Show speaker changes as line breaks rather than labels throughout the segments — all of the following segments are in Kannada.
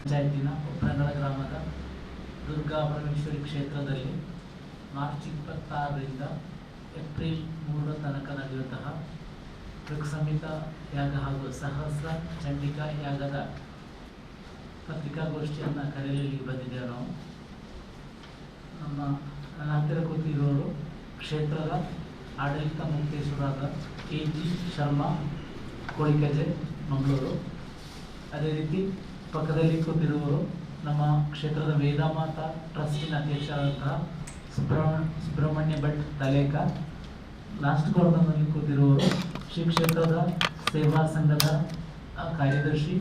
ಪಂಚಾಯತಿನ ಕೊಪ್ಪನಗಳ ಗ್ರಾಮದ ದುರ್ಗಾ ಪರಮೇಶ್ವರಿ ಕ್ಷೇತ್ರದಲ್ಲಿ ಮಾರ್ಚ್ ಇಪ್ಪತ್ತಾರರಿಂದ ಏಪ್ರಿಲ್ ಮೂರರ ತನಕ ನಡೆಯುವಂತಹ ಋಕ್ಸಮಿತ ಯಾಗ ಹಾಗೂ ಸಹಸ್ರ ಚಂಡಿಕಾ ಯಾಗದ ಪತ್ರಿಕಾಗೋಷ್ಠಿಯನ್ನು ಕರೆಯಲಿ ಬಂದಿದ್ದೇವೆ ನಾವು. ನಮ್ಮ ನನ್ನ ಹತ್ತಿರ ಕೂತಿರುವವರು ಕ್ಷೇತ್ರದ ಆಡಳಿತ ಮುಕ್ತೇಶ್ವರಾದ ಕೆ ಜಿ ಶರ್ಮಾ, ಕೋಳಿಕಜೆ, ಮಂಗಳೂರು. ಅದೇ ರೀತಿ ಪಕ್ಕದಲ್ಲಿ ಕೂತಿರುವವರು ನಮ್ಮ ಕ್ಷೇತ್ರದ ವೇದಾಮಾತ ಟ್ರಸ್ಟಿನ ಅಧ್ಯಕ್ಷರಾದಂತಹ ಸುಬ್ರಹ್ಮ ಸುಬ್ರಹ್ಮಣ್ಯ ಭಟ್ ತಲೇಕ. ಲಾಸ್ಟ್ ಕಾರ್ನರ್ನಲ್ಲಿ ಕೂತಿರುವವರು ಶ್ರೀ ಕ್ಷೇತ್ರದ ಸೇವಾ ಸಂಘದ ಕಾರ್ಯದರ್ಶಿ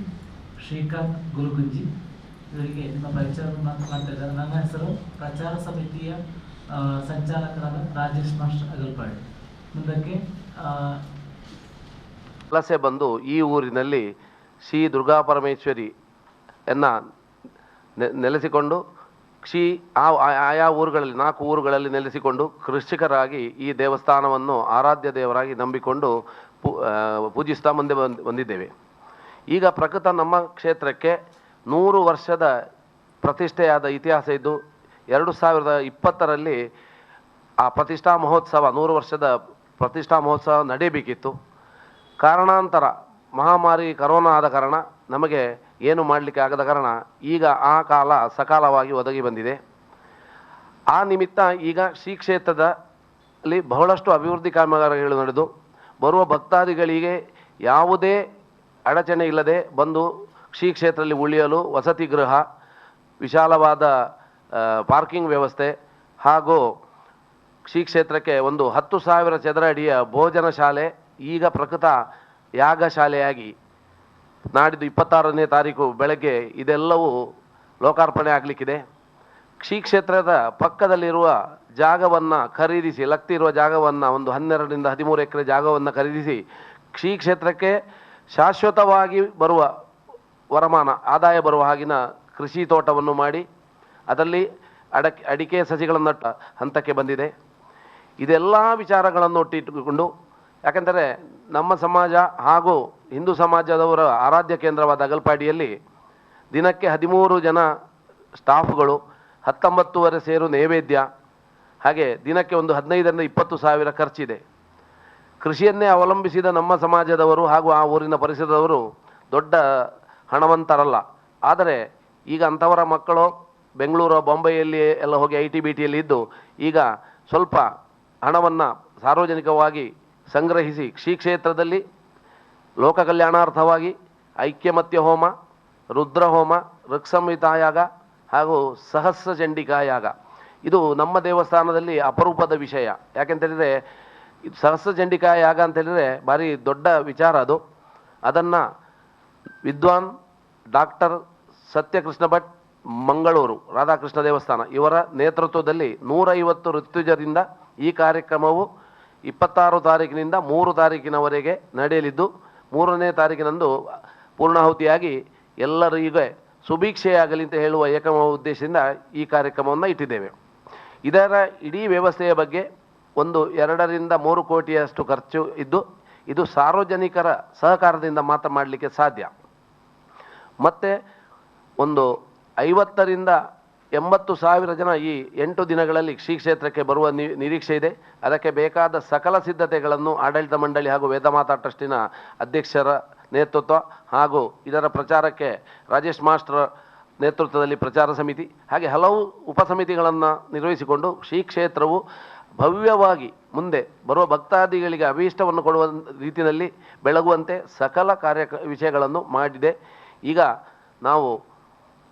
ಶ್ರೀಕಾಂತ್ ಗುರುಗುಂಜಿ. ಇವರಿಗೆ ನಿಮ್ಮ ಪರಿಚಯ ಮಾಡ್ತಾ ನನ್ನ ಹೆಸರು ಪ್ರಚಾರ ಸಮಿತಿಯ ಸಂಚಾಲಕರಾದ ರಾಜೇಶ್ ಮಾಸ್ಟರ್ ಅಗಲ್ಪಾಡಿ. ಮುಂದಕ್ಕೆ
ವಲಸೆ ಬಂದು ಈ ಊರಿನಲ್ಲಿ ಶ್ರೀ ದುರ್ಗಾ ಪರಮೇಶ್ವರಿ ಎನ್ನ ನೆ- ನೆಲೆಸಿಕೊಂಡು ಕ್ಷಿ, ಆ ಆಯಾ ಊರುಗಳಲ್ಲಿ, ನಾಲ್ಕು ಊರುಗಳಲ್ಲಿ ನೆಲೆಸಿಕೊಂಡು ಕೃಷಿಕರಾಗಿ ಈ ದೇವಸ್ಥಾನವನ್ನು ಆರಾಧ್ಯ ದೇವರಾಗಿ ನಂಬಿಕೊಂಡು ಪೂಜಿಸ್ತಾ ಮುಂದೆ ಬಂದ್, ಬಂದಿದ್ದೇವೆ. ಈಗ ಪ್ರಕೃತ ನಮ್ಮ ಕ್ಷೇತ್ರಕ್ಕೆ ನೂರು ವರ್ಷದ ಪ್ರತಿಷ್ಠೆಯಾದ ಇತಿಹಾಸ ಇದ್ದು, ಎರಡು ಸಾವಿರದ ಇಪ್ಪತ್ತರಲ್ಲಿ ಆ ಪ್ರತಿಷ್ಠಾ ಮಹೋತ್ಸವ, ನೂರು ವರ್ಷದ ಪ್ರತಿಷ್ಠಾ ಮಹೋತ್ಸವ ನಡೆಯಬೇಕಿತ್ತು. ಕಾರಣಾಂತರ ಮಹಾಮಾರಿ ಕರೋನಾ ಆದ ಕಾರಣ ನಮಗೆ ಏನು ಮಾಡಲಿಕ್ಕೆ ಆಗದ ಕಾರಣ ಈಗ ಆ ಕಾಲ ಸಕಾಲವಾಗಿ ಒದಗಿ ಬಂದಿದೆ. ಆ ನಿಮಿತ್ತ ಈಗ ಶ್ರೀ ಕ್ಷೇತ್ರದಲ್ಲಿ ಬಹಳಷ್ಟು ಅಭಿವೃದ್ಧಿ ಕಾಮಗಾರಿಗಳು ನಡೆದು, ಬರುವ ಭಕ್ತಾದಿಗಳಿಗೆ ಯಾವುದೇ ಅಡಚಣೆ ಇಲ್ಲದೆ ಬಂದು ಶ್ರೀ ಕ್ಷೇತ್ರದಲ್ಲಿ ಉಳಿಯಲು ವಸತಿ ಗೃಹ, ವಿಶಾಲವಾದ ಪಾರ್ಕಿಂಗ್ ವ್ಯವಸ್ಥೆ ಹಾಗೂ ಶ್ರೀ ಕ್ಷೇತ್ರಕ್ಕೆ ಒಂದು ಹತ್ತು ಸಾವಿರ ಚದರ ಅಡಿಯ ಭೋಜನ ಶಾಲೆ ಈಗ ಪ್ರಕೃತ ಯಾಗ ಶಾಲೆಯಾಗಿ ನಾಡಿದ್ದು ಇಪ್ಪತ್ತಾರನೇ ತಾರೀಕು ಬೆಳಗ್ಗೆ ಇದೆಲ್ಲವೂ ಲೋಕಾರ್ಪಣೆ ಆಗಲಿಕ್ಕಿದೆ. ಶ್ರೀ ಕ್ಷೇತ್ರದ ಪಕ್ಕದಲ್ಲಿರುವ ಜಾಗವನ್ನು ಖರೀದಿಸಿ ಲಕ್ತಿರುವ ಜಾಗವನ್ನು ಒಂದು ಹನ್ನೆರಡರಿಂದ ಹದಿಮೂರು ಎಕರೆ ಜಾಗವನ್ನು ಖರೀದಿಸಿ ಶ್ರೀ ಕ್ಷೇತ್ರಕ್ಕೆ ಶಾಶ್ವತವಾಗಿ ಬರುವ ವರಮಾನ, ಆದಾಯ ಬರುವ ಹಾಗಿನ ಕೃಷಿ ತೋಟವನ್ನು ಮಾಡಿ, ಅದರಲ್ಲಿ ಅಡಕೆ, ಅಡಿಕೆ ಸಸಿಗಳನ್ನು ಹಂತಕ್ಕೆ ಬಂದಿದೆ. ಇದೆಲ್ಲ ವಿಚಾರಗಳನ್ನು ಒಟ್ಟಿಟ್ಟುಕೊಂಡು ಯಾಕೆಂದರೆ ನಮ್ಮ ಸಮಾಜ ಹಾಗೂ ಹಿಂದೂ ಸಮಾಜದವರ ಆರಾಧ್ಯ ಕೇಂದ್ರವಾದ ಅಗಲ್ಪಾಡಿಯಲ್ಲಿ ದಿನಕ್ಕೆ ಹದಿಮೂರು ಜನ ಸ್ಟಾಫ್ಗಳು, ಹತ್ತೊಂಬತ್ತುವರೆ ಸೇರು ನೈವೇದ್ಯ, ಹಾಗೆ ದಿನಕ್ಕೆ ಒಂದು ಹದಿನೈದರಿಂದ ಇಪ್ಪತ್ತು ಸಾವಿರ ಖರ್ಚಿದೆ. ಕೃಷಿಯನ್ನೇ ಅವಲಂಬಿಸಿದ ನಮ್ಮ ಸಮಾಜದವರು ಹಾಗೂ ಆ ಊರಿನ ಪರಿಸರದವರು ದೊಡ್ಡ ಹಣವಂತರಲ್ಲ. ಆದರೆ ಈಗ ಅಂಥವರ ಮಕ್ಕಳು ಬೆಂಗಳೂರು, ಬಾಂಬೆಯಲ್ಲಿ ಎಲ್ಲ ಹೋಗಿ ಐ ಟಿ ಬಿ ಇದ್ದು ಈಗ ಸ್ವಲ್ಪ ಹಣವನ್ನು ಸಾರ್ವಜನಿಕವಾಗಿ ಸಂಗ್ರಹಿಸಿ ಶ್ರೀ ಕ್ಷೇತ್ರದಲ್ಲಿ ಲೋಕ ಕಲ್ಯಾಣಾರ್ಥವಾಗಿ ಐಕ್ಯಮತ್ಯ ಹೋಮ, ರುದ್ರ ಹೋಮ, ಋಕ್ಸಂಹಿತಾಯಾಗ ಹಾಗೂ ಸಹಸ್ರ ಚಂಡಿಕಾಯಾಗ. ಇದು ನಮ್ಮ ದೇವಸ್ಥಾನದಲ್ಲಿ ಅಪರೂಪದ ವಿಷಯ. ಯಾಕೆಂತೇಳಿದರೆ ಸಹಸ್ರ ಚಂಡಿಕಾ ಯಾಗ ಅಂತ ಹೇಳಿದರೆ ಭಾರಿ ದೊಡ್ಡ ವಿಚಾರ ಅದು. ಅದನ್ನು ವಿದ್ವಾನ್ ಡಾಕ್ಟರ್ ಸತ್ಯಕೃಷ್ಣ ಭಟ್ ಮಂಗಳೂರು, ರಾಧಾಕೃಷ್ಣ ದೇವಸ್ಥಾನ ಇವರ ನೇತೃತ್ವದಲ್ಲಿ ನೂರೈವತ್ತು ಋತ್ವಿಜರಿಂದ ಈ ಕಾರ್ಯಕ್ರಮವು ಇಪ್ಪತ್ತಾರು ತಾರೀಕಿನಿಂದ ಮೂರು ತಾರೀಕಿನವರೆಗೆ ನಡೆಯಲಿದ್ದು, ಮೂರನೇ ತಾರೀಕಿನಂದು ಪೂರ್ಣಾಹುತಿಯಾಗಿ ಎಲ್ಲರಿಗೆ ಸುಭೀಕ್ಷೆಯಾಗಲಿ ಅಂತ ಹೇಳುವ ಏಕಮ ಉದ್ದೇಶದಿಂದ ಈ ಕಾರ್ಯಕ್ರಮವನ್ನು ಇಟ್ಟಿದ್ದೇವೆ. ಇದರ ಇಡೀ ವ್ಯವಸ್ಥೆಯ ಬಗ್ಗೆ ಒಂದು ಎರಡರಿಂದ ಮೂರು ಕೋಟಿಯಷ್ಟು ಖರ್ಚು ಇದ್ದು, ಇದು ಸಾರ್ವಜನಿಕರ ಸಹಕಾರದಿಂದ ಮಾತ್ರ ಮಾಡಲಿಕ್ಕೆ ಸಾಧ್ಯ. ಮತ್ತು ಒಂದು ಐವತ್ತರಿಂದ ಎಂಬತ್ತು ಸಾವಿರ ಜನ ಈ ಎಂಟು ದಿನಗಳಲ್ಲಿ ಶ್ರೀ ಕ್ಷೇತ್ರಕ್ಕೆ ಬರುವ ನಿರೀಕ್ಷೆ ಇದೆ. ಅದಕ್ಕೆ ಬೇಕಾದ ಸಕಲ ಸಿದ್ಧತೆಗಳನ್ನು ಆಡಳಿತ ಮಂಡಳಿ ಹಾಗೂ ವೇದಮಾತಾ ಟ್ರಸ್ಟಿನ ಅಧ್ಯಕ್ಷರ ನೇತೃತ್ವ ಹಾಗೂ ಇದರ ಪ್ರಚಾರಕ್ಕೆ ರಾಜೇಶ್ ಮಾಸ್ಟರ್ ನೇತೃತ್ವದಲ್ಲಿ ಪ್ರಚಾರ ಸಮಿತಿ ಹಾಗೆ ಹಲವು ಉಪಸಮಿತಿಗಳನ್ನು ನಿರ್ವಹಿಸಿಕೊಂಡು ಶ್ರೀ ಕ್ಷೇತ್ರವು ಭವ್ಯವಾಗಿ ಮುಂದೆ ಬರುವ ಭಕ್ತಾದಿಗಳಿಗೆ ಅಭೀಷ್ಟವನ್ನು ಕೊಡುವ ರೀತಿಯಲ್ಲಿ ಬೆಳಗುವಂತೆ ಸಕಲ ಕಾರ್ಯ ವಿಷಯಗಳನ್ನು ಮಾಡಿದೆ. ಈಗ ನಾವು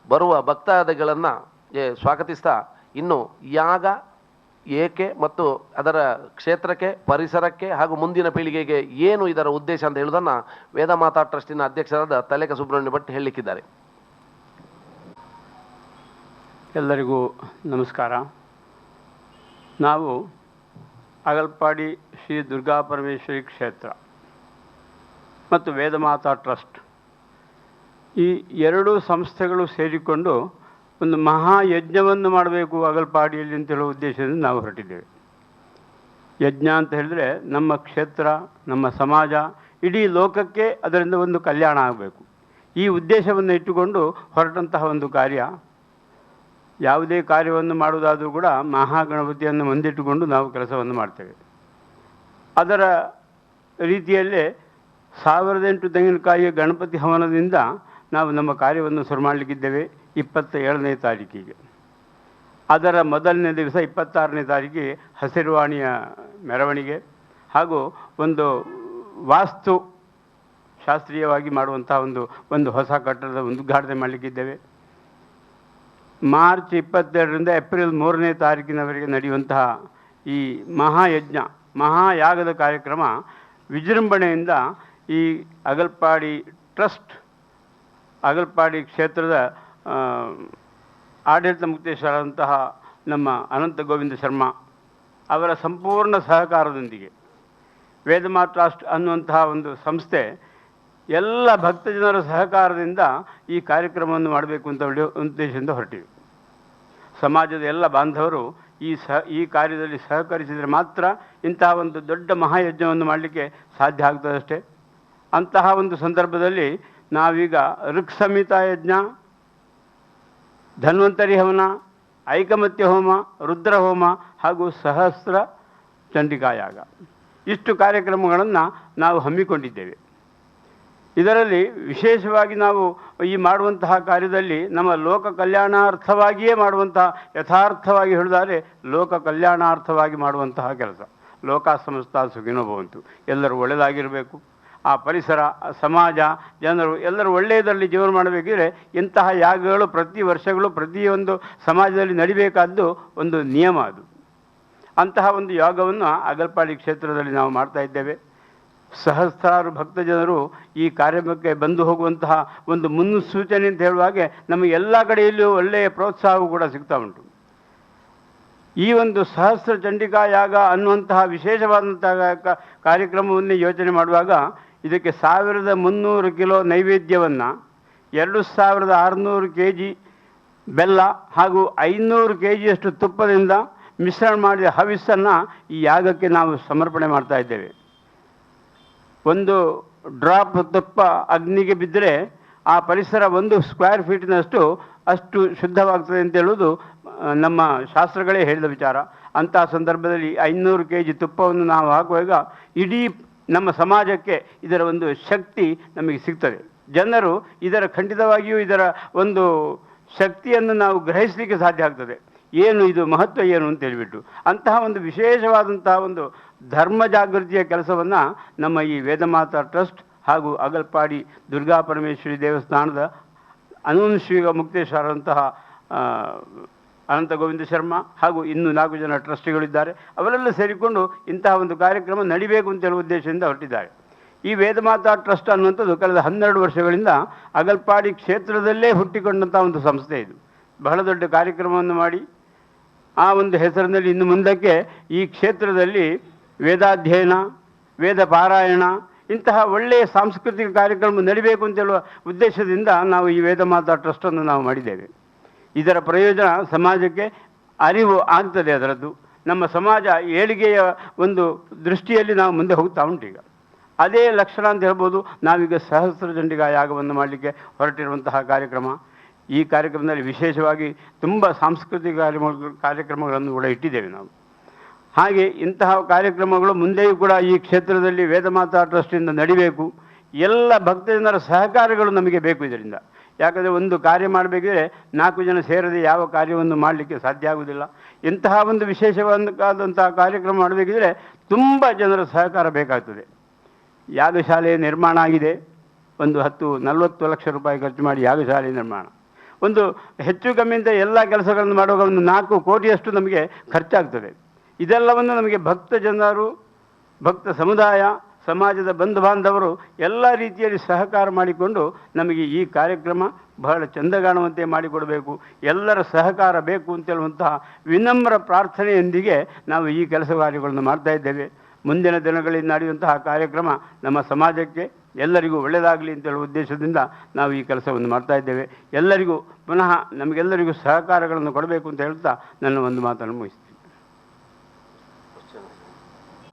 ಬರುವ ಭಕ್ತಾದಿಗಳನ್ನು ಸ್ವಾಗತಿಸ್ತಾ. ಇನ್ನು ಯಾಗ ಏಕೆ ಮತ್ತು ಅದರ ಕ್ಷೇತ್ರಕ್ಕೆ, ಪರಿಸರಕ್ಕೆ ಹಾಗೂ ಮುಂದಿನ ಪೀಳಿಗೆಗೆ ಏನು ಇದರ ಉದ್ದೇಶ ಅಂತ ಹೇಳುವುದನ್ನು ವೇದಮಾತಾ ಟ್ರಸ್ಟಿನ ಅಧ್ಯಕ್ಷರಾದ ತಲೆಕ ಸುಬ್ರಹ್ಮಣ್ಯ ಭಟ್ ಹೇಳಲಿಕ್ಕಿದ್ದಾರೆ
ಎಲ್ಲರಿಗೂ ನಮಸ್ಕಾರ. ನಾವು ಅಗಲ್ಪಾಡಿ ಶ್ರೀ ದುರ್ಗಾ ಪರಮೇಶ್ವರಿ ಕ್ಷೇತ್ರ ಮತ್ತು ವೇದಮಾತಾ ಟ್ರಸ್ಟ್ ಈ ಎರಡು ಸಂಸ್ಥೆಗಳು ಸೇರಿಕೊಂಡು ಒಂದು ಮಹಾಯಜ್ಞವನ್ನು ಮಾಡಬೇಕು ಅಗಲ್ಪಾಡಿಯಲ್ಲಿ ಅಂತ ಹೇಳುವ ಉದ್ದೇಶದಿಂದ ನಾವು ಹೊರಟಿದ್ದೇವೆ. ಯಜ್ಞ ಅಂತ ಹೇಳಿದ್ರೆ ನಮ್ಮ ಕ್ಷೇತ್ರ, ನಮ್ಮ ಸಮಾಜ, ಇಡೀ ಲೋಕಕ್ಕೆ ಅದರಿಂದ ಒಂದು ಕಲ್ಯಾಣ ಆಗಬೇಕು. ಈ ಉದ್ದೇಶವನ್ನು ಇಟ್ಟುಕೊಂಡು ಹೊರಟಂತಹ ಒಂದು ಕಾರ್ಯ, ಯಾವುದೇ ಕಾರ್ಯವನ್ನು ಮಾಡುವುದಾದರೂ ಕೂಡ ಮಹಾಗಣಪತಿಯನ್ನು ಮುಂದಿಟ್ಟುಕೊಂಡು ನಾವು ಕೆಲಸವನ್ನು ಮಾಡ್ತೇವೆ. ಅದರ ರೀತಿಯಲ್ಲೇ ಸಾವಿರದ ಎಂಟು ತೆಂಗಿನಕಾಯಿಯ ಗಣಪತಿ ಹವನದಿಂದ ನಾವು ನಮ್ಮ ಕಾರ್ಯವನ್ನು ಶುರು ಮಾಡಲಿಕ್ಕಿದ್ದೇವೆ. ಇಪ್ಪತ್ತ ಏಳನೇ ತಾರೀಕಿಗೆ. ಅದರ ಮೊದಲನೇ ದಿವಸ ಇಪ್ಪತ್ತಾರನೇ ತಾರೀಕಿಗೆ ಹಸಿರುವಾಣಿಯ ಮೆರವಣಿಗೆ ಹಾಗೂ ಒಂದು ವಾಸ್ತು ಶಾಸ್ತ್ರೀಯವಾಗಿ ಮಾಡುವಂಥ ಒಂದು ಒಂದು ಹೊಸ ಕಟ್ಟಡದ ಉದ್ಘಾಟನೆ ಮಾಡಲಿಕ್ಕಿದ್ದೇವೆ. ಮಾರ್ಚ್ ಇಪ್ಪತ್ತೆರಡರಿಂದ ಏಪ್ರಿಲ್ ಮೂರನೇ ತಾರೀಕಿನವರೆಗೆ ನಡೆಯುವಂತಹ ಈ ಮಹಾಯಜ್ಞ, ಮಹಾಯಾಗದ ಕಾರ್ಯಕ್ರಮ ವಿಜೃಂಭಣೆಯಿಂದ ಈ ಅಗಲ್ಪಾಡಿ ಟ್ರಸ್ಟ್, ಅಗಲ್ಪಾಡಿ ಕ್ಷೇತ್ರದ ಆಡಳಿತ ಮುಕ್ತೇಶ್ವರಂತಹ ನಮ್ಮ ಅನಂತ ಗೋವಿಂದ ಶರ್ಮ ಅವರ ಸಂಪೂರ್ಣ ಸಹಕಾರದೊಂದಿಗೆ ವೇದಮಾ ಟ್ರಸ್ಟ್ ಅನ್ನುವಂತಹ ಒಂದು ಸಂಸ್ಥೆ ಎಲ್ಲ ಭಕ್ತ ಜನರ ಸಹಕಾರದಿಂದ ಈ ಕಾರ್ಯಕ್ರಮವನ್ನು ಮಾಡಬೇಕು ಅಂತ ಉದ್ದೇಶದಿಂದ ಹೊರಟಿವೆ ಸಮಾಜದ ಎಲ್ಲ ಬಾಂಧವರು ಈ ಸಹ ಈ ಕಾರ್ಯದಲ್ಲಿ ಸಹಕರಿಸಿದರೆ ಮಾತ್ರ ಇಂತಹ ಒಂದು ದೊಡ್ಡ ಮಹಾಯಜ್ಞವನ್ನು ಮಾಡಲಿಕ್ಕೆ ಸಾಧ್ಯ ಆಗ್ತದಷ್ಟೇ. ಅಂತಹ ಒಂದು ಸಂದರ್ಭದಲ್ಲಿ ನಾವೀಗ ಋಕ್ ಸಂಹಿತ ಯಜ್ಞ ಧನ್ವಂತರಿ ಹವನ, ಐಕಮತ್ಯ ಹೋಮ, ರುದ್ರ ಹೋಮ ಹಾಗೂ ಸಹಸ್ರ ಚಂಡಿಕಾಯಾಗ. ಇಷ್ಟು ಕಾರ್ಯಕ್ರಮಗಳನ್ನು ನಾವು ಹಮ್ಮಿಕೊಂಡಿದ್ದೇವೆ. ಇದರಲ್ಲಿ ವಿಶೇಷವಾಗಿ ನಾವು ಈ ಮಾಡುವಂತಹ ಕಾರ್ಯದಲ್ಲಿ ನಮ್ಮ ಲೋಕ ಕಲ್ಯಾಣಾರ್ಥವಾಗಿಯೇ ಮಾಡುವಂತಹ ಯಥಾರ್ಥವಾಗಿ ಹೇಳಿದರೆ ಲೋಕ ಕಲ್ಯಾಣಾರ್ಥವಾಗಿ ಮಾಡುವಂತಹ ಕೆಲಸ. ಲೋಕ ಸಂಸ್ಥಾ ಸುಖಿನೋ ಭವಂತು. ಎಲ್ಲರೂ ಒಳ್ಳೆಯದಾಗಿರಬೇಕು ಆ ಪರಿಸರ, ಸಮಾಜ, ಜನರು ಎಲ್ಲರೂ ಒಳ್ಳೆಯದರಲ್ಲಿ ಜೀವನ ಮಾಡಬೇಕಿದ್ರೆ ಇಂತಹ ಯಾಗಗಳು ಪ್ರತಿ ವರ್ಷಗಳು ಪ್ರತಿಯೊಂದು ಸಮಾಜದಲ್ಲಿ ನಡಿಬೇಕಾದ್ದು ಒಂದು ನಿಯಮ ಅದು. ಅಂತಹ ಒಂದು ಯಾಗವನ್ನು ಅಗಲ್ಪಾಡಿ ಕ್ಷೇತ್ರದಲ್ಲಿ ನಾವು ಮಾಡ್ತಾ ಇದ್ದೇವೆ. ಸಹಸ್ರಾರು ಭಕ್ತ ಜನರು ಈ ಕಾರ್ಯಕ್ರಮಕ್ಕೆ ಬಂದು ಹೋಗುವಂತಹ ಒಂದು ಮುನ್ಸೂಚನೆ ಅಂತ ಹೇಳುವಾಗೆ ನಮಗೆ ಎಲ್ಲ ಕಡೆಯಲ್ಲೂ ಒಳ್ಳೆಯ ಪ್ರೋತ್ಸಾಹವು ಕೂಡ ಸಿಗ್ತಾ ಉಂಟು. ಈ ಒಂದು ಸಹಸ್ರ ಚಂಡಿಕಾ ಯಾಗ ಅನ್ನುವಂತಹ ವಿಶೇಷವಾದಂತಹ ಕಾರ್ಯಕ್ರಮವನ್ನು ಯೋಚನೆ ಮಾಡುವಾಗ ಇದಕ್ಕೆ ಸಾವಿರದ ಮುನ್ನೂರು ಕಿಲೋ ನೈವೇದ್ಯವನ್ನು, ಎರಡು ಸಾವಿರದ ಆರುನೂರು ಕೆ ಜಿ ಬೆಲ್ಲ ಹಾಗೂ ಐನೂರು ಕೆ ಜಿಯಷ್ಟು ತುಪ್ಪದಿಂದ ಮಿಶ್ರಣ ಮಾಡಿದ ಹವಿಸ್ಸನ್ನು ಈ ಯಾಗಕ್ಕೆ ನಾವು ಸಮರ್ಪಣೆ ಮಾಡ್ತಾ ಇದ್ದೇವೆ. ಒಂದು ಡ್ರಾಪ್ ತುಪ್ಪ ಅಗ್ನಿಗೆ ಬಿದ್ದರೆ ಆ ಪರಿಸರ ಒಂದು ಸ್ಕ್ವೇರ್ ಫೀಟಿನಷ್ಟು ಅಷ್ಟು ಶುದ್ಧವಾಗ್ತದೆ ಅಂತ ಹೇಳುವುದು ನಮ್ಮ ಶಾಸ್ತ್ರಗಳೇ ಹೇಳಿದ ವಿಚಾರ. ಅಂಥ ಸಂದರ್ಭದಲ್ಲಿ ಐನೂರು ಕೆ ಜಿ ತುಪ್ಪವನ್ನು ನಾವು ಹಾಕುವಾಗ ಇಡೀ ನಮ್ಮ ಸಮಾಜಕ್ಕೆ ಇದರ ಒಂದು ಶಕ್ತಿ ನಮಗೆ ಸಿಗ್ತದೆ. ಜನರು ಇದರ ಖಂಡಿತವಾಗಿಯೂ ಇದರ ಒಂದು ಶಕ್ತಿಯನ್ನು ನಾವು ಗ್ರಹಿಸಲಿಕ್ಕೆ ಸಾಧ್ಯ ಆಗ್ತದೆ. ಏನು ಇದು ಮಹತ್ವ ಏನು ಅಂತ ಹೇಳಿಬಿಟ್ಟು. ಅಂತಹ ಒಂದು ವಿಶೇಷವಾದಂತಹ ಒಂದು ಧರ್ಮ ಜಾಗೃತಿಯ ಕೆಲಸವನ್ನು ನಮ್ಮ ಈ ವೇದಮಾತಾ ಟ್ರಸ್ಟ್ ಹಾಗೂ ಅಗಲ್ಪಾಡಿ ದುರ್ಗಾ ಪರಮೇಶ್ವರಿ ದೇವಸ್ಥಾನದ ಶ್ರೀಗ ಮುಕ್ತೇಶ್ವರಂತಹ ಅನಂತ ಗೋವಿಂದ ಶರ್ಮಾ ಹಾಗೂ ಇನ್ನೂ ನಾಲ್ಕು ಜನ ಟ್ರಸ್ಟಿಗಳಿದ್ದಾರೆ, ಅವರೆಲ್ಲ ಸೇರಿಕೊಂಡು ಇಂತಹ ಒಂದು ಕಾರ್ಯಕ್ರಮ ನಡಿಬೇಕು ಅಂತ ಹೇಳುವ ಉದ್ದೇಶದಿಂದ ಹೊರಟಿದ್ದಾರೆ. ಈ ವೇದಮಾತಾ ಟ್ರಸ್ಟ್ ಅನ್ನುವಂಥದ್ದು ಕಳೆದ ಹನ್ನೆರಡು ವರ್ಷಗಳಿಂದ ಅಗಲ್ಪಾಡಿ ಕ್ಷೇತ್ರದಲ್ಲೇ ಹುಟ್ಟಿಕೊಂಡಂಥ ಒಂದು ಸಂಸ್ಥೆ ಇದು. ಬಹಳ ದೊಡ್ಡ ಕಾರ್ಯಕ್ರಮವನ್ನು ಮಾಡಿ, ಆ ಒಂದು ಹೆಸರಿನಲ್ಲಿ ಇನ್ನು ಮುಂದಕ್ಕೆ ಈ ಕ್ಷೇತ್ರದಲ್ಲಿ ವೇದಾಧ್ಯಯನ, ವೇದ ಪಾರಾಯಣ, ಇಂತಹ ಒಳ್ಳೆಯ ಸಾಂಸ್ಕೃತಿಕ ಕಾರ್ಯಕ್ರಮ ನಡಿಬೇಕು ಅಂತ ಹೇಳುವ ಉದ್ದೇಶದಿಂದ ನಾವು ಈ ವೇದಮಾತಾ ಟ್ರಸ್ಟನ್ನು ನಾವು ಮಾಡಿದ್ದೇವೆ. ಇದರ ಪ್ರಯೋಜನ ಸಮಾಜಕ್ಕೆ ಅರಿವು ಆಗ್ತದೆ ಅದರದ್ದು. ನಮ್ಮ ಸಮಾಜ ಏಳಿಗೆಯ ಒಂದು ದೃಷ್ಟಿಯಲ್ಲಿ ನಾವು ಮುಂದೆ ಹೋಗ್ತಾ ಉಂಟು ಈಗ. ಅದೇ ಲಕ್ಷಣ ಅಂತ ಹೇಳ್ಬೋದು, ನಾವೀಗ ಸಹಸ್ರ ಜಂಡಿಗ ಯಾಗವನ್ನು ಮಾಡಲಿಕ್ಕೆ ಹೊರಟಿರುವಂತಹ ಕಾರ್ಯಕ್ರಮ. ಈ ಕಾರ್ಯಕ್ರಮದಲ್ಲಿ ವಿಶೇಷವಾಗಿ ತುಂಬ ಸಾಂಸ್ಕೃತಿಕ ಕಾರ್ಯಕ್ರಮ, ಕಾರ್ಯಕ್ರಮಗಳನ್ನು ಕೂಡ ಇಟ್ಟಿದ್ದೇವೆ ನಾವು. ಹಾಗೆ ಇಂತಹ ಕಾರ್ಯಕ್ರಮಗಳು ಮುಂದೆಯೂ ಕೂಡ ಈ ಕ್ಷೇತ್ರದಲ್ಲಿ ವೇದಮಾತಾ ಟ್ರಸ್ಟಿಂದ ನಡಿಬೇಕು. ಎಲ್ಲ ಭಕ್ತಜನರ ಸಹಕಾರಗಳು ನಮಗೆ ಬೇಕು ಇದರಿಂದ. ಯಾಕಂದರೆ ಒಂದು ಕಾರ್ಯ ಮಾಡಬೇಕಿದ್ರೆ ನಾಲ್ಕು ಜನ ಸೇರದೆ ಯಾವ ಕಾರ್ಯವನ್ನು ಮಾಡಲಿಕ್ಕೆ ಸಾಧ್ಯ ಆಗುವುದಿಲ್ಲ. ಇಂತಹ ಒಂದು ವಿಶೇಷವಾದಂತಹ ಕಾರ್ಯಕ್ರಮ ಮಾಡಬೇಕಿದ್ರೆ ತುಂಬ ಜನರ ಸಹಕಾರ ಬೇಕಾಗ್ತದೆ. ಯಾಗಶಾಲೆ ನಿರ್ಮಾಣ ಆಗಿದೆ. ಒಂದು ಹತ್ತು, ನಲವತ್ತು ಲಕ್ಷ ರೂಪಾಯಿ ಖರ್ಚು ಮಾಡಿ ಯಾಗಶಾಲೆ ನಿರ್ಮಾಣ. ಒಂದು ಹೆಚ್ಚು ಕಮ್ಮಿಯಿಂದ ಎಲ್ಲ ಕೆಲಸಗಳನ್ನು ಮಾಡುವಾಗ ಒಂದು ನಾಲ್ಕು ಕೋಟಿಯಷ್ಟು ನಮಗೆ ಖರ್ಚಾಗ್ತದೆ. ಇದೆಲ್ಲವನ್ನು ನಮಗೆ ಭಕ್ತ ಜನರು, ಭಕ್ತ ಸಮುದಾಯ ಸಮಾಜದ ಬಂಧು ಬಾಂಧವರು ಎಲ್ಲ ರೀತಿಯಲ್ಲಿ ಸಹಕಾರ ಮಾಡಿಕೊಂಡು ನಮಗೆ ಈ ಕಾರ್ಯಕ್ರಮ ಬಹಳ ಚಂದಗಾಣುವಂತೆ ಮಾಡಿಕೊಡಬೇಕು. ಎಲ್ಲರ ಸಹಕಾರ ಬೇಕು ಅಂತೇಳುವಂತಹ ವಿನಮ್ರ ಪ್ರಾರ್ಥನೆಯೊಂದಿಗೆ ನಾವು ಈ ಕೆಲಸ ಕಾರ್ಯಗಳನ್ನು ಮಾಡ್ತಾ ಇದ್ದೇವೆ. ಮುಂದಿನ ದಿನಗಳಲ್ಲಿ ನಡೆಯುವಂತಹ ಕಾರ್ಯಕ್ರಮ ನಮ್ಮ ಸಮಾಜಕ್ಕೆ ಎಲ್ಲರಿಗೂ ಒಳ್ಳೆಯದಾಗಲಿ ಅಂತ ಹೇಳುವ ಉದ್ದೇಶದಿಂದ ನಾವು ಈ ಕೆಲಸವನ್ನು ಮಾಡ್ತಾ ಇದ್ದೇವೆ. ಎಲ್ಲರಿಗೂ ಪುನಃ ನಮಗೆಲ್ಲರಿಗೂ ಸಹಕಾರಗಳನ್ನು ಕೊಡಬೇಕು ಅಂತ ಹೇಳ್ತಾ ನನ್ನ ಒಂದು ಮಾತನ್ನು ಮುಗಿಸ್ತೀನಿ.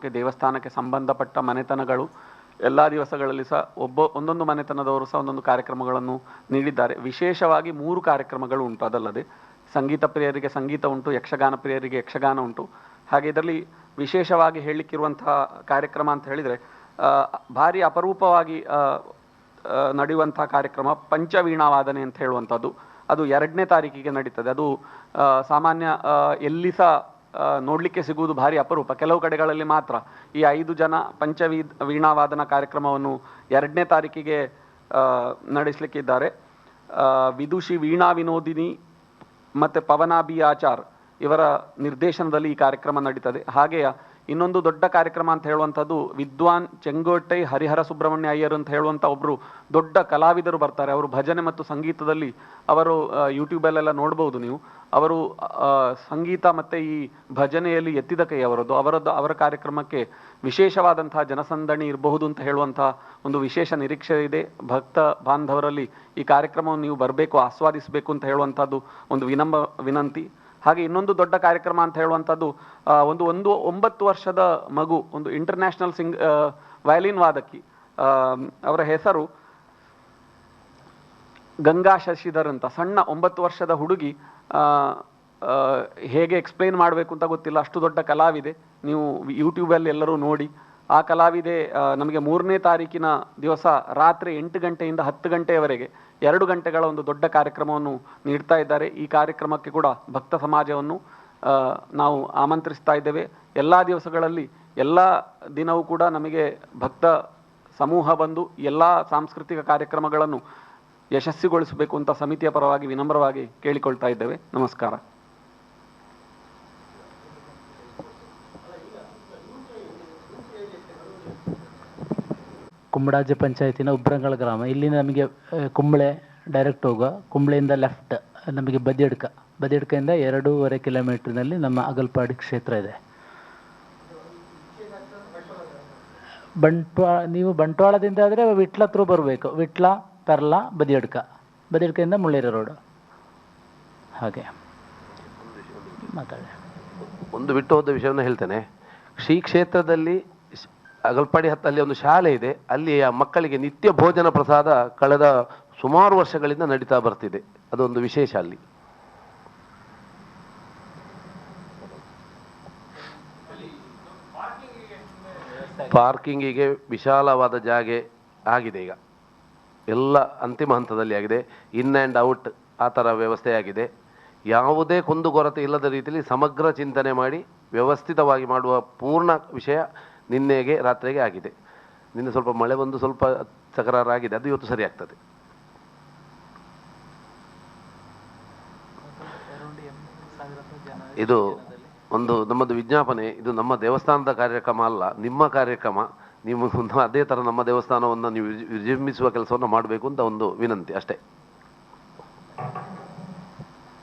ಕ್ಕೆ ದೇವಸ್ಥಾನಕ್ಕೆ ಸಂಬಂಧಪಟ್ಟ ಮನೆತನಗಳು ಎಲ್ಲ ದಿವಸಗಳಲ್ಲಿ ಸಹ ಒಬ್ಬ, ಒಂದೊಂದು ಮನೆತನದವರು ಸಹ ಒಂದೊಂದು ಕಾರ್ಯಕ್ರಮಗಳನ್ನು ನೀಡಿದ್ದಾರೆ. ವಿಶೇಷವಾಗಿ ಮೂರು ಕಾರ್ಯಕ್ರಮಗಳು ಉಂಟು. ಅದಲ್ಲದೆ ಸಂಗೀತ ಪ್ರಿಯರಿಗೆ ಸಂಗೀತ ಉಂಟು, ಯಕ್ಷಗಾನ ಪ್ರಿಯರಿಗೆ ಯಕ್ಷಗಾನ ಉಂಟು. ಹಾಗೆ ಇದರಲ್ಲಿ ವಿಶೇಷವಾಗಿ ಹೇಳಲಿಕ್ಕಿರುವಂತಹ ಕಾರ್ಯಕ್ರಮ ಅಂತ ಹೇಳಿದರೆ ಭಾರಿ ಅಪರೂಪವಾಗಿ ನಡೆಯುವಂತಹ ಕಾರ್ಯಕ್ರಮ ಪಂಚವೀಣಾವಾದನೆ ಅಂತ ಹೇಳುವಂಥದ್ದು. ಅದು ಎರಡನೇ ತಾರೀಕಿಗೆ ನಡೀತದೆ. ಅದು ಸಾಮಾನ್ಯ ಎಲ್ಲಿ ಸಹ ನೋಡ್ಲಿಕ್ಕೆ ಸಿಗುವುದು ಭಾರಿ ಅಪರೂಪ. ಕೆಲವು ಕಡೆಗಳಲ್ಲಿ ಮಾತ್ರ ಈ ಐದು ಜನ ಪಂಚವೀ ವೀಣಾವಾದನ ಕಾರ್ಯಕ್ರಮವನ್ನು ಎರಡನೇ ತಾರೀಕಿಗೆ ನಡೆಸಲಿಕ್ಕಿದ್ದಾರೆ. ವಿದುಷಿ ವೀಣಾ ವಿನೋದಿನಿ ಮತ್ತು ಪವನಾಬಿ ಆಚಾರ್ ಇವರ ನಿರ್ದೇಶನದಲ್ಲಿ ಈ ಕಾರ್ಯಕ್ರಮ ನಡೀತದೆ. ಹಾಗೆಯೇ ಇನ್ನೊಂದು ದೊಡ್ಡ ಕಾರ್ಯಕ್ರಮ ಅಂತ ಹೇಳುವಂಥದ್ದು ವಿದ್ವಾನ್ ಚೆಂಗೋಟೈ ಹರಿಹರ ಸುಬ್ರಹ್ಮಣ್ಯ ಅಯ್ಯರ್ ಅಂತ ಹೇಳುವಂಥ ಒಬ್ಬರು ದೊಡ್ಡ ಕಲಾವಿದರು ಬರ್ತಾರೆ. ಅವರು ಭಜನೆ ಮತ್ತು ಸಂಗೀತದಲ್ಲಿ ಅವರು ಯೂಟ್ಯೂಬಲ್ಲೆಲ್ಲ ನೋಡ್ಬೋದು ನೀವು. ಅವರು ಸಂಗೀತ ಮತ್ತು ಈ ಭಜನೆಯಲ್ಲಿ ಎತ್ತಿದ ಕೈ ಅವರದ್ದು. ಅವರದ್ದು, ಅವರ ಕಾರ್ಯಕ್ರಮಕ್ಕೆ ವಿಶೇಷವಾದಂತಹ ಜನಸಂದಣಿ ಇರಬಹುದು ಅಂತ ಹೇಳುವಂತಹ ಒಂದು ವಿಶೇಷ ನಿರೀಕ್ಷೆ ಇದೆ. ಭಕ್ತ ಬಾಂಧವರಲ್ಲಿ ಈ ಕಾರ್ಯಕ್ರಮವನ್ನು ನೀವು ಬರಬೇಕು, ಆಸ್ವಾದಿಸಬೇಕು ಅಂತ ಹೇಳುವಂಥದ್ದು ಒಂದು ವಿನಂಬ, ವಿನಂತಿ. ಹಾಗೆ ಇನ್ನೊಂದು ದೊಡ್ಡ ಕಾರ್ಯಕ್ರಮ ಅಂತ ಹೇಳುವಂಥದ್ದು ಒಂದು ಒಂದು, ಒಂಬತ್ತು ವರ್ಷದ ಮಗು, ಒಂದು ಇಂಟರ್ನ್ಯಾಷನಲ್ ಸಿಂಗ್ ವಯಲಿನ್ ವಾದಕಿ ಅವರ ಹೆಸರು ಗಂಗಾ ಶಶಿಧರ್ ಅಂತ, ಸಣ್ಣ ಒಂಬತ್ತು ವರ್ಷದ ಹುಡುಗಿ ಹೇಗೆ ಎಕ್ಸ್ಪ್ಲೈನ್ ಮಾಡಬೇಕು ಅಂತ ಗೊತ್ತಿಲ್ಲ, ಅಷ್ಟು ದೊಡ್ಡ ಕಲಾವಿದೆ. ನೀವು ಯೂಟ್ಯೂಬಲ್ಲಿ ಎಲ್ಲರೂ ನೋಡಿ, ಆ ಕಲಾವಿದೆ ನಮಗೆ ಮೂರನೇ ತಾರೀಕಿನ ದಿವಸ ರಾತ್ರಿ ಎಂಟು ಗಂಟೆಯಿಂದ ಹತ್ತು ಗಂಟೆಯವರೆಗೆ ಎರಡು ಗಂಟೆಗಳ ಒಂದು ದೊಡ್ಡ ಕಾರ್ಯಕ್ರಮವನ್ನು ನೀಡ್ತಾ ಇದ್ದಾರೆ. ಈ ಕಾರ್ಯಕ್ರಮಕ್ಕೆ ಕೂಡ ಭಕ್ತ ಸಮಾಜವನ್ನು ನಾವು ಆಮಂತ್ರಿಸ್ತಾ ಇದ್ದೇವೆ. ಎಲ್ಲ ದಿವಸಗಳಲ್ಲಿ, ಎಲ್ಲ ದಿನವೂ ಕೂಡ ನಮಗೆ ಭಕ್ತ ಸಮೂಹ ಬಂದು ಎಲ್ಲ ಸಾಂಸ್ಕೃತಿಕ ಕಾರ್ಯಕ್ರಮಗಳನ್ನು ಯಶಸ್ವಿಗೊಳಿಸಬೇಕು ಅಂತ ಸಮಿತಿಯ ಪರವಾಗಿ ವಿನಮ್ರವಾಗಿ ಕೇಳಿಕೊಳ್ತಾ ಇದ್ದೇವೆ. ನಮಸ್ಕಾರ.
ಕುಂಬಳಾಜ ಪಂಚಾಯತಿನ ಉಬ್ರಂಗಳ ಗ್ರಾಮ. ಇಲ್ಲಿ ನಮಗೆ ಕುಂಬಳೆ ಡೈರೆಕ್ಟ್ ಹೋಗುವ. ಕುಂಬಳೆಯಿಂದ ಲೆಫ್ಟ್ ನಮಗೆ ಬದಿಯಡ್ಕ. ಬದಿಯಡ್ಕೆಯಿಂದ ಎರಡೂವರೆ ಕಿಲೋಮೀಟ್ರ್ನಲ್ಲಿ ನಮ್ಮ ಅಗಲ್ಪಾಡಿ ಕ್ಷೇತ್ರ ಇದೆ. ಬಂಟ್ವಾ, ನೀವು ಬಂಟ್ವಾಳದಿಂದ ಆದರೆ ವಿಟ್ಲ ಹತ್ರ ಬರಬೇಕು. ವಿಟ್ಲ ಪೆರ್ಲ ಬದಿಯಡ್ಕ. ಬದಿಯಡ್ಕೆಯಿಂದ ಮುಳ್ಳೇರಿ ರೋಡ್. ಹಾಗೆ. ಮಾತಾಡಿ.
ಒಂದು ಬಿಟ್ಟು ಹೋದ ವಿಷಯವನ್ನು ಹೇಳ್ತೇನೆ. ಶ್ರೀ ಕ್ಷೇತ್ರದಲ್ಲಿ ಅಗಲ್ಪಾಡಿ ಹತ್ತಲ್ಲಿ ಒಂದು ಶಾಲೆ ಇದೆ. ಅಲ್ಲಿ ಆ ಮಕ್ಕಳಿಗೆ ನಿತ್ಯ ಭೋಜನ ಪ್ರಸಾದ ಕಳೆದ ಸುಮಾರು ವರ್ಷಗಳಿಂದ ನಡೀತಾ ಬರ್ತಿದೆ. ಅದೊಂದು ವಿಶೇಷ ಅಲ್ಲಿ. ಪಾರ್ಕಿಂಗಿಗೆ ವಿಶಾಲವಾದ ಜಾಗೆ ಆಗಿದೆ ಈಗ. ಎಲ್ಲ ಅಂತಿಮ ಹಂತದಲ್ಲಿ ಆಗಿದೆ. ಇನ್ ಆ್ಯಂಡ್ ಔಟ್ ಆ ಥರ ವ್ಯವಸ್ಥೆಯಾಗಿದೆ ಯಾವುದೇ ಕುಂದುಕೊರತೆ ಇಲ್ಲದ ರೀತಿಯಲ್ಲಿ ಸಮಗ್ರ ಚಿಂತನೆ ಮಾಡಿ, ವ್ಯವಸ್ಥಿತವಾಗಿ ಮಾಡುವ ಪೂರ್ಣ ವಿಷಯ ನಿನ್ನೆಗೆ ರಾತ್ರಿಗೆ ಆಗಿದೆ. ನಿನ್ನೆ ಸ್ವಲ್ಪ ಮಳೆ ಬಂದು ಸ್ವಲ್ಪ ತಕರಾರಾಗಿದೆ ಅದು ಇವತ್ತು ಸರಿ ಆಗ್ತದೆ. ಇದು ಒಂದು ನಮ್ಮದು ವಿಜ್ಞಾಪನೆ. ಇದು ನಮ್ಮ ದೇವಸ್ಥಾನದ ಕಾರ್ಯಕ್ರಮ ಅಲ್ಲ, ನಿಮ್ಮ ಕಾರ್ಯಕ್ರಮ. ನೀವು ಅದೇ ಥರ ನಮ್ಮ ದೇವಸ್ಥಾನವನ್ನು ನೀವು ವಿಜೃಂಭಿಸುವ ಕೆಲಸವನ್ನು ಮಾಡಬೇಕು ಅಂತ ಒಂದು ವಿನಂತಿ ಅಷ್ಟೇ.